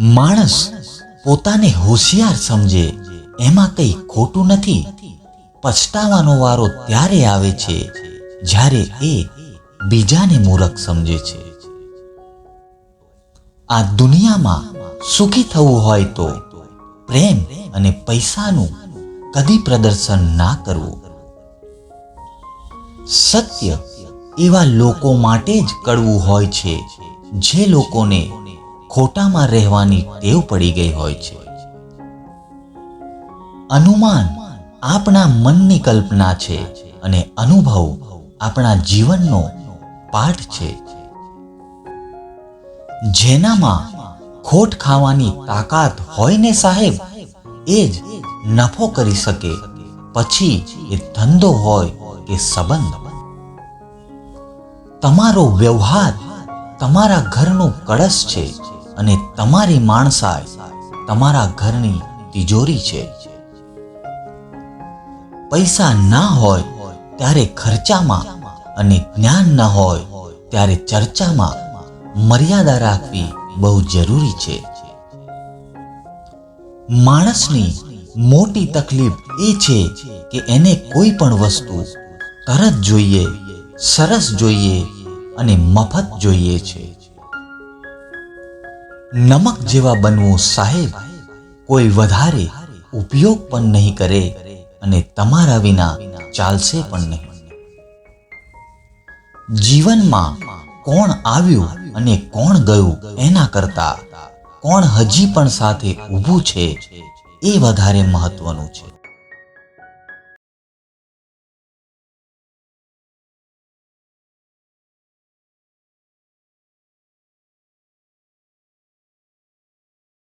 માણસ પોતાને હોશિયાર સમજે, એમાં કંઈ ખોટું નથી. પછતાવાનો વારો ત્યારે આવે છે જ્યારે એ બીજાને મૂરખ સમજે છે. આ દુનિયામાં સુખી થવું હોય તો પ્રેમ અને પૈસાનું કદી પ્રદર્શન ના કરવું. સત્ય એવા લોકો માટે જ કડવું હોય છે, જે લોકોને ખોટામાં રહેવાની ટેવ પડી ગઈ હોય છે. અનુમાન આપણા મનની કલ્પના છે અને અનુભવ આપણા જીવનનો પાઠ છે. જેનામાં ખોટ ખાવાની તાકાત હોય ને સાહેબ, એ જ નફો કરી શકે, પછી એ ધંધો હોય કે સંબંધ. તમારો વ્યવહાર તમારા ઘરનું કળશ છે. અને તમારી માણસાઈ તમારા ઘરની તિજોરી છે. પૈસા ના હોય ત્યારે ખર્ચામાં અને જ્ઞાન ન હોય ત્યારે ચર્ચામાં મર્યાદા રાખવી બહુ જરૂરી છે. માણસની મોટી તકલીફ એ છે કે એને કોઈ પણ વસ્તુ તરત જોઈએ, સરસ જોઈએ અને મફત જોઈએ છે. નમક જેવા બનવું સાહેબ, કોઈ વધારે ઉપયોગ પણ નહીં કરે અને તમારા વિના ચાલશે પણ નહીં. જીવનમાં કોણ આવ્યું અને કોણ ગયું એના કરતા કોણ હજી પણ સાથે ઊભું છે એ વધારે મહત્વનું છે.